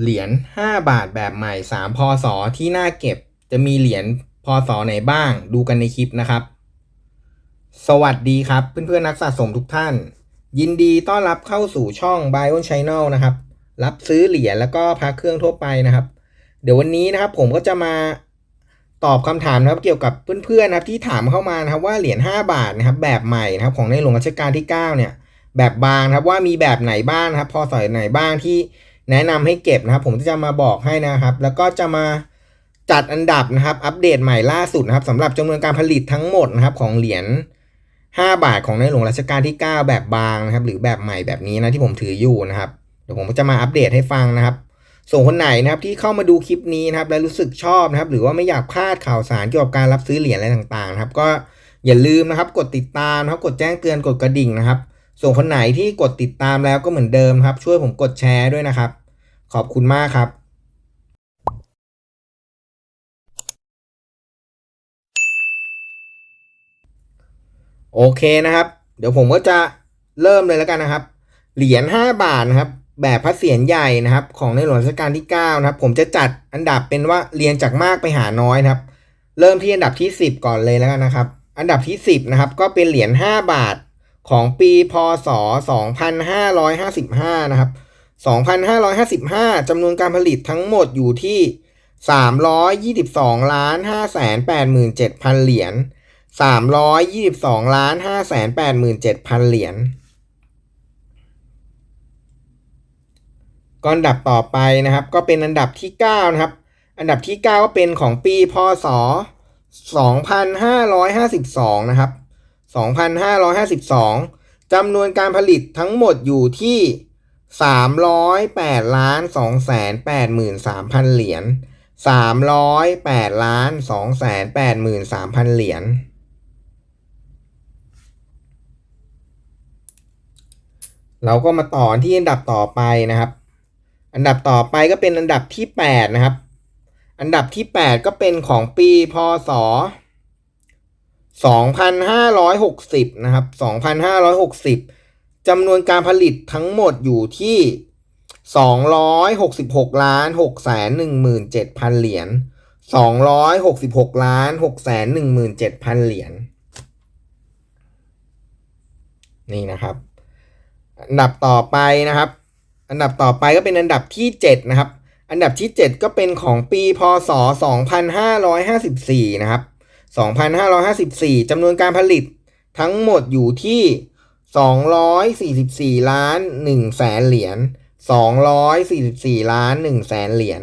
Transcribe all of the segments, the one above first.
เหรียญ5บาทแบบใหม่ 3 พศ ที่น่าเก็บ จะมีเหรียญพศไหนบ้าง ดูกันในคลิปนะครับ สวัสดีครับเพื่อนๆนักสะสมทุกท่าน ยินดีต้อนรับเข้าสู่ช่อง Bion Channel นะครับ รับซื้อเหรียญแล้วก็พักเครื่องทั่วไปนะครับ เดี๋ยววันนี้นะครับผมก็จะมาตอบคำถามนะครับเกี่ยวกับเพื่อนๆนะครับที่ถามเข้ามานะครับว่าเหรียญ5บาทนะครับแบบใหม่นะครับของในหลวงรัชกาลที่ 9 เนี่ย แบบบางนะครับว่ามีแบบไหนบ้างนะครับพอสอยไหนบ้างที่ แนะนำให้เก็บนะครับ ผมจะมาบอกให้นะครับ แล้วก็จะมาจัดอันดับนะครับ อัปเดตใหม่ล่าสุดนะครับสำหรับจำนวนการผลิตทั้งหมดนะครับของเหรียญ5 บาทของในหลวงรัชกาลที่ 9 แบบบางนะครับ หรือแบบใหม่แบบนี้นะที่ผมถืออยู่นะครับเดี๋ยวผมจะมาอัปเดตให้ฟังนะครับ ส่วนคนไหนนะครับที่เข้ามาดูคลิปนี้นะครับ และรู้สึกชอบนะครับ หรือว่าไม่อยากพลาดข่าวสารเกี่ยวกับการรับซื้อเหรียญอะไรต่างๆ นะครับ ก็อย่าลืมนะครับ กดติดตามนะครับ กดแจ้งเตือนกดกระดิ่งนะครับ ส่วนคนไหนที่กดติดตามแล้วก็เหมือนเดิมครับ ช่วยผมกดแชร์ด้วยนะครับ ขอบคุณมากครับโอเคนะครับ เดี๋ยวผมก็จะเริ่มเลยแล้วกันนะครับ เหรียญ5บาทนะครับ แบบพระเศียรใหญ่นะครับ ของในหลวงรัชกาลที่9นะครับ ผมจะจัดอันดับเป็นว่าเรียงจากมากไปหาน้อยนะครับ เริ่มที่อันดับที่ 10 ก่อนเลยแล้วกันนะครับ อันดับที่ 10นะครับก็เป็นเหรียญ5บาท ของปีพศ 2555 นะครับ 2555 จำนวนการผลิตทั้งหมดอยู่ที่ 322ล้าน587,000 เหรียญ 322ล้าน587,000 เหรียญก็อันดับต่อไปนะครับ ก็เป็นอันดับที่ 9 นะครับ อันดับที่ 9 ก็เป็นของปีพศ 2552 นะครับ 2552จำนวนการผลิตทั้งหมดอยู่ที่ 308ล้าน283,000เหรียญ308ล้าน283,000เหรียญเราก็มาต่อที่อันดับต่อไปนะครับ อันดับต่อไปก็เป็นอันดับที่ 8 นะครับ อันดับที่ 8 ก็เป็นของปีพศ 2560 นะครับ 2560 จำนวนการผลิตทั้งหมดอยู่ที่ 266ล้าน617,000 เหรียญ 266ล้าน617,000 เหรียญ นี่นะครับ อันดับต่อไปนะครับ อันดับต่อไปก็เป็นอันดับที่ 7 นะครับ อันดับที่ 7 ก็เป็นของปีพศ 2554 นะครับ 2554จำนวนการผลิตทั้งหมดอยู่ที่ 244 ล้าน1แสนเหรียญ 244 ล้าน1แสนเหรียญ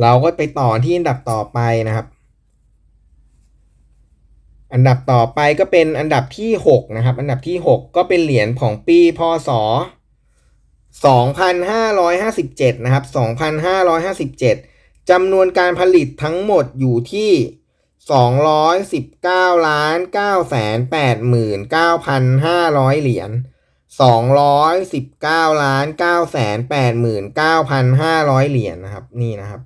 เราก็ไปต่อที่อันดับต่อไปนะครับ อันดับต่อไปก็เป็นอันดับที่ 6 นะครับ อันดับที่ 6 ก็เป็นเหรียญของปีพศ2557 นะครับ 2557 จำนวนการผลิตทั้งหมดอยู่ที่ 219ล้าน989,500 เหรียญ 219ล้าน989,500 เหรียญนะครับ นี่นะครับ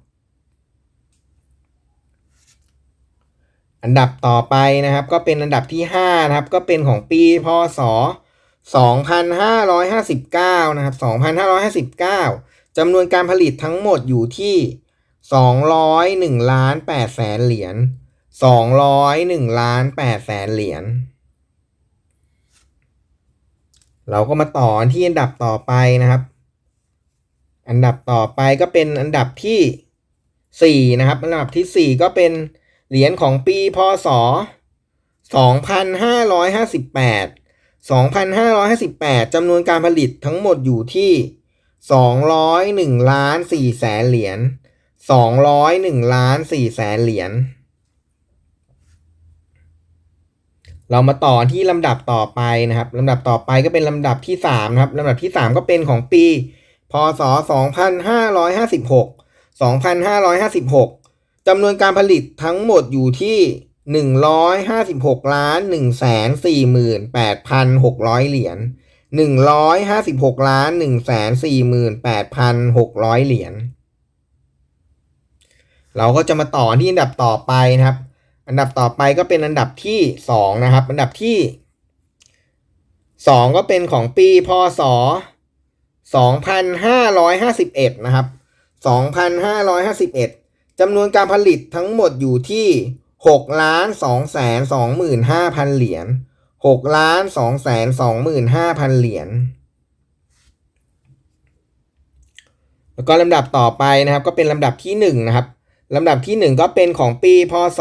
อันดับต่อไปนะครับ ก็เป็นอันดับที่ 5 นะครับ ก็เป็นของปีพศ2559 นะครับ 2559จำนวนการผลิตทั้งหมดอยู่ที่ 201ล้าน8แสนเหรียญ201ล้าน8แสนเหรียญเราก็มาต่อที่อันดับต่อไปนะครับ อันดับต่อไปก็เป็นอันดับที่4นะครับ อันดับที่4ก็เป็นเหรียญของปีพศ2558 2,558จำนวนการผลิตทั้งหมดอยู่ที่201ล้าน4แสนเหรียญ 201ล้าน4แสนเหรียญ เรามาต่อที่ลำดับต่อไปนะครับลำดับต่อไปก็เป็นลำดับที่3นะครับลำดับที่3ก็เป็นของปี พศ2556 2556จำนวนการผลิตทั้งหมดอยู่ที่หนึ่งร้อยห้าสิบหกล้านหนึ่งแสนสี่หมื่นแปดพันหกร้อยเหรียญหนึ่งร้อยห้าสิบหกล้านหนึ่งแสนสี่หมื่นแปดพันหกร้อยเหรียญ เราก็จะมาต่อที่อันดับต่อไปนะครับ อันดับต่อไปก็เป็นอันดับที่สองนะครับ อันดับที่สองก็เป็นของปีพศ 2,551 นะครับ 2,551จำนวนการผลิตทั้งหมดอยู่ที่6ล้าน2แสน25,000เหรียญ6ล้าน2แสน25,000เหรียญแล้วก็ลำดับต่อไปนะครับ ก็เป็นลำดับที่1นะครับ ลำดับที่ 1 ก็เป็นของปีพศ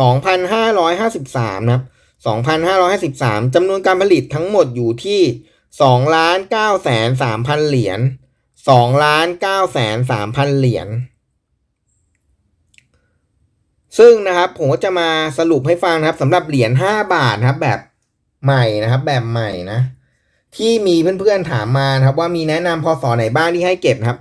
2553 นะครับ 2553จำนวนการผลิตทั้งหมดอยู่ที่2ล้าน9แสน3,000เหรียญ2ล้าน9แสน3,000เหรียญซึ่งนะครับผมก็จะมาสรุปให้ฟังนะครับสำหรับเหรียญ5บาทนะครับแบบใหม่นะครับ แบบใหม่นะ ที่มีเพื่อนๆถามมานะครับ ว่ามีแนะนำพศไหนบ้างที่ให้เก็บนะครับ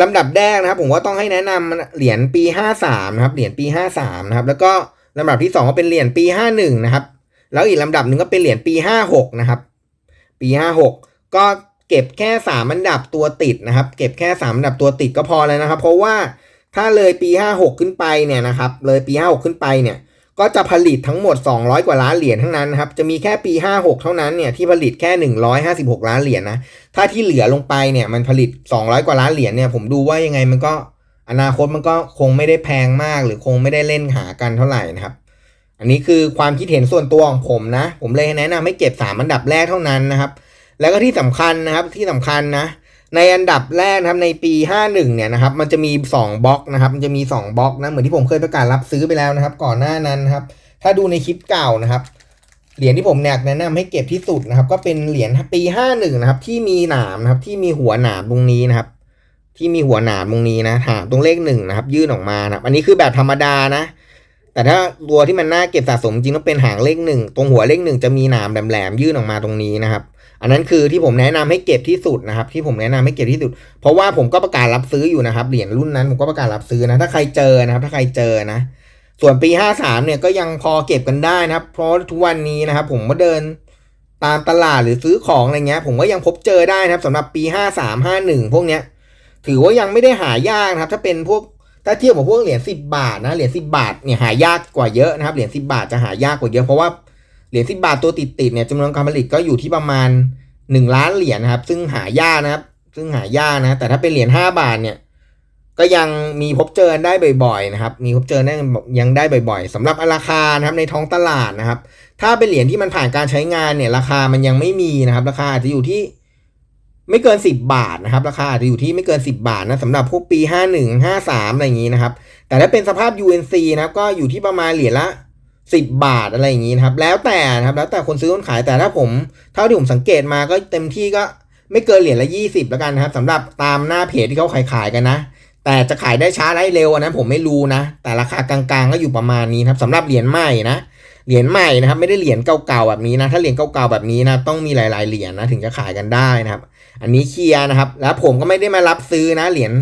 ลำดับแรกนะครับ ผมว่าต้องให้แนะนำเหรียญปี 53นะครับเหรียญปี 53นะครับแล้วก็ลำดับที่ 2 ก็เป็นเหรียญปี 51นะครับแล้วอีกลำดับหนึ่งก็เป็นเหรียญปี 56นะครับปี 56 ก็เก็บแค่ 3 อันดับตัวติดนะครับ เก็บแค่ 3 อันดับตัวติดก็พอแล้วนะครับ เพราะว่าถ้าเลยปี 56 ขึ้นไปเนี่ยนะครับเลยปี 56 ขึ้นไปเนี่ย ก็จะผลิตทั้งหมด 200 กว่าล้านเหรียญทั้งนั้นนะครับ จะมีแค่ปี 56 เท่านั้นเนี่ยที่ผลิตแค่ 156 ล้านเหรียญนะ ถ้าที่เหลือลงไปเนี่ยมันผลิต 200 กว่าล้านเหรียญเนี่ยผมดูว่ายังไงมันก็อนาคตมันก็คงไม่ได้แพงมาก หรือคงไม่ได้เล่นหากันเท่าไหร่นะครับ อันนี้คือความคิดเห็นส่วนตัวของผมนะ ผมเลยแนะนำให้เก็บ3อันดับแรกเท่านั้นนะครับ แล้วก็ที่สำคัญนะครับที่สำคัญนะ ในอันดับแรกนะครับในปี 51 เนี่ยนะครับมันจะมี 2บล็อกนะครับมันจะมี 2บล็อกนะเหมือนที่ผมเคยประกาศรับซื้อไปแล้วนะครับ ก่อนหน้านั้นนะครับ ถ้าดูในคลิปเก่านะครับเหรียญที่ผมแนะนำให้เก็บที่สุดนะครับ ก็เป็นเหรียญปี 51 นะครับ ที่มีหนามนะครับ ที่มีหัวหนามตรงนี้นะครับ ที่มีหัวหนามตรงนี้นะหามตรงเลขหนึ่งนะครับ ยื่นออกมานะครับ อันนี้คือแบบธรรมดานะ แต่ถ้าตัวที่มันน่าเก็บสะสมจริงต้องเป็นหางเลขหนึ่งตรงหัวเลขหนึ่งจะมีหนามแหลมๆยื่นออกมาตรงนี้นะครับ อันนั้นคือที่ผมแนะนำให้เก็บที่สุดนะครับ ที่ผมแนะนำให้เก็บที่สุด เพราะว่าผมก็ประกาศรับซื้ออยู่นะครับ เหรียญรุ่นนั้นผมก็ประกาศรับซื้อนะ ถ้าใครเจอนะครับ ถ้าใครเจอนะ ส่วนปี 53 เนี่ยก็ยังพอเก็บกันได้นะครับ เพราะทุกวันนี้นะครับ ผมก็เดินตามตลาดหรือซื้อของอะไรเงี้ย ผมก็ยังพบเจอได้นะครับสำหรับปี 53 51 พวกเนี้ย ถือว่ายังไม่ได้หายากนะครับ ถ้าเป็นพวกถ้าเทียบกับพวกเหรียญ10 บาทนะ เหรียญ10 บาทเนี่ยหายากกว่าเยอะนะครับ เหรียญ10 บาทจะหายากกว่าเยอะเพราะว่า เหรียญ10บาทตัวติดๆเนี่ยจำนวนการผลิตก็อยู่ที่ประมาณ 1 ล้านเหรียญนะครับ ซึ่งหายากนะครับ ซึ่งหายากนะ แต่ถ้าเป็นเหรียญ5บาทเนี่ย ก็ยังมีพบเจอได้บ่อยๆนะครับ มีพบเจอได้ยังได้บ่อยๆสำหรับราคานะครับในท้องตลาดนะครับ ถ้าเป็นเหรียญที่มันผ่านการใช้งานเนี่ย ราคามันยังไม่มีนะครับ ราคาอาจจะอยู่ที่ไม่เกิน 10 บาทนะครับ ราคาอาจจะอยู่ที่ไม่เกิน 10 บาทนะสำหรับพวกปี 51 53 อะไรอย่างนี้นะครับ แต่ถ้าเป็นสภาพ UNC นะครับก็อยู่ที่ประมาณเหรียญละ 10 บาทอะไรอย่างนี้นะครับ แล้วแต่นะครับ แล้วแต่คนซื้อคนขายแต่ถ้าผม เท่าที่ผมสังเกตมาก็เต็มที่ก็ไม่เกินเหรียญละ 20 แล้วกันนะครับสำหรับตามหน้าเพจที่เขาขายขายกันนะ แต่จะขายได้ช้าได้เร็วนนั้นผมไม่รู้นะ แต่ราคากลางๆ ก็อยู่ประมาณนี้ครับสำหรับเหรียญใหม่นะเหรียญใหม่นะครับ ไม่ได้เหรียญเก่าๆแบบนี้นะ ถ้าเหรียญเก่าๆแบบนี้นะต้องมีหลายๆเหรียญนะถึงจะขายกันได้นะครับ อันนี้เคลียร์นะครับ แล้วผมก็ไม่ได้มารับซื้อนะเหรียญ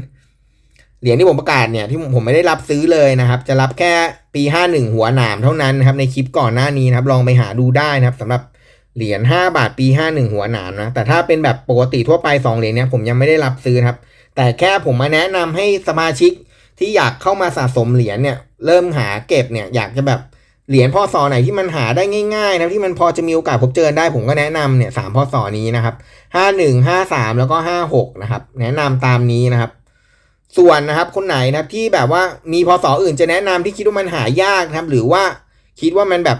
เหรียญที่ผมประกาศเนี่ยที่ผมไม่ได้รับซื้อเลยนะครับ จะรับแค่ปี 51 หัวหนามเท่านั้นนะครับในคลิปก่อนหน้านี้นะครับลองไปหาดูได้นะครับสำหรับเหรียญ5บาทปี 51 หัวหนามนะแต่ถ้าเป็นแบบปกติทั่วไป 2 เหรียญเนี่ยผมยังไม่ได้รับซื้อครับ แต่แค่ผมมาแนะนำให้สมาชิกที่อยากเข้ามาสะสมเหรียญเนี่ยเริ่มหาเก็บเนี่ยอยากจะแบบเหรียญพ่อสอไหนที่มันหาได้ง่ายๆนะที่มันพอจะมีโอกาสพบเจอได้ผมก็แนะนำเนี่ยสามพ่อสอนี้นะครับห้าหนึ่งห้าสามแล้วก็ห้าหกนะครับ แนะนำตามนี้นะครับ ส่วนนะครับคนไหนนะครับที่แบบว่ามีพศอื่นจะแนะนำที่คิดว่ามันหายากนะครับ หรือว่าคิดว่ามันแบบ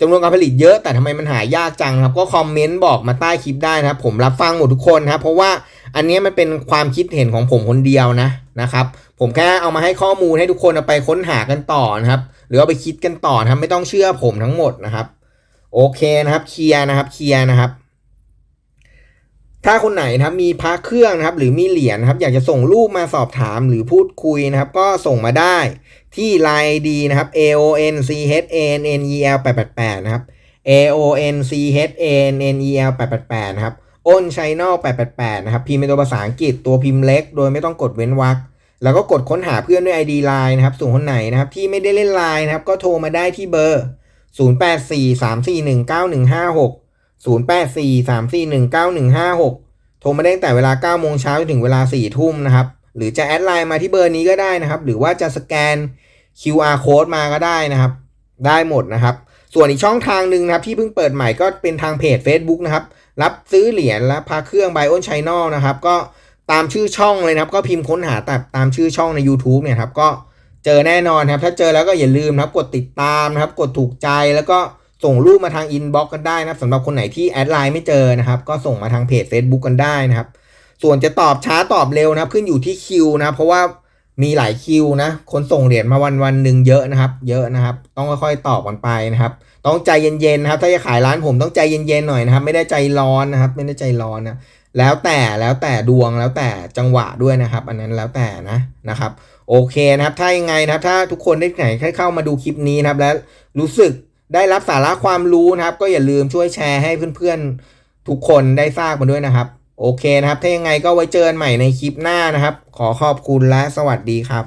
จำนวนการผลิตเยอะแต่ทำไมมันหายากจังครับ ก็คอมเมนต์บอกมาใต้คลิปได้นะครับ ผมรับฟังหมดทุกคนนะครับ เพราะว่าอันนี้มันเป็นความคิดเห็นของผมคนเดียวนะนะครับ ผมแค่เอามาให้ข้อมูลให้ทุกคนเอาไปค้นหากันต่อนะครับ หรือเอาไปคิดกันต่อนะครับไม่ต้องเชื่อผมทั้งหมดนะครับ โอเคนะครับเคลียร์นะครับเคลียร์นะครับ ถ้าคนไหนนะครับมีพระเครื่องนะครับหรือมีเหรียญนะครับอยากจะส่งรูปมาสอบถามหรือพูดคุยนะครับ ก็ส่งมาได้ที่ Line ID นะครับ A O N C H A N N E L 888นะครับ A O N C H A N N E L 888นะครับอ้นชัยนอล888 นะครับ พิมพ์เป็นตัวภาษาอังกฤษตัวพิมพ์เล็ก โดยไม่ต้องกดเว้นวรรคแล้วก็กดค้นหาเพื่อนด้วย ID Line นะครับ ส่วนคนไหนนะครับ ที่ไม่ได้เล่น Line นะครับ ก็โทรมาได้ที่เบอร์ 0843419156 0843419156 โทรมาได้ตั้งแต่เวลา9โมงเช้าจนถึงเวลา4ทุ่มนะครับ หรือจะแอดไลน์มาที่เบอร์นี้ก็ได้นะครับ หรือว่าจะสแกน QR code มาก็ได้นะครับ ได้หมดนะครับ ส่วนอีกช่องทางหนึ่งนะครับ ที่เพิ่งเปิดใหม่ก็เป็นทางเพจ Facebook นะครับ รับซื้อเหรียญและพาเครื่อง b i o n Channel นะครับ ก็ตามชื่อช่องเลยนะครับ ก็พิมพ์ค้นหาแต่ตามชื่อช่องใน YouTube เนี่ยครับ ก็เจอแน่นอนครับ ถ้าเจอแล้วก็อย่าลืมนะครับ กดติดตามนะครับ กดถูกใจแล้วก็ ส่งรูปมาทางอินบ็อกกันได้นะครับสำหรับคนไหนที่แอดไลน์ไม่เจอนะครับ ก็ส่งมาทางเพจ Facebook กันได้นะครับ ส่วนจะตอบช้าตอบเร็วนะครับ ขึ้นอยู่ที่คิวนะเพราะว่ามีหลายคิวนะ คนส่งเหรียญมาวันวันหนึ่งเยอะนะครับ เยอะนะครับ ต้องค่อยๆตอบกันไปนะครับ ต้องใจเย็นๆนะครับ ถ้าจะขายร้านผมต้องใจเย็นๆหน่อยนะครับ ไม่ได้ใจร้อนนะครับ ไม่ได้ใจร้อนนะแล้วแต่แล้วแต่ดวงแล้วแต่จังหวะด้วยนะครับ อันนั้นแล้วแต่นะนะครับ โอเคนะครับ ถ้ายังไงนะครับ ถ้าทุกคนได้ไหนเข้ามาดูคลิปนี้นะครับ แล้วรู้สึก ได้รับสาระความรู้นะครับ ก็อย่าลืมช่วยแชร์ให้เพื่อนๆ ทุกคนได้ทราบกันด้วยนะครับ โอเคนะครับ ถ้ายังไงก็ไว้เจอกันใหม่ในคลิปหน้านะครับ ขอขอบคุณและสวัสดีครับ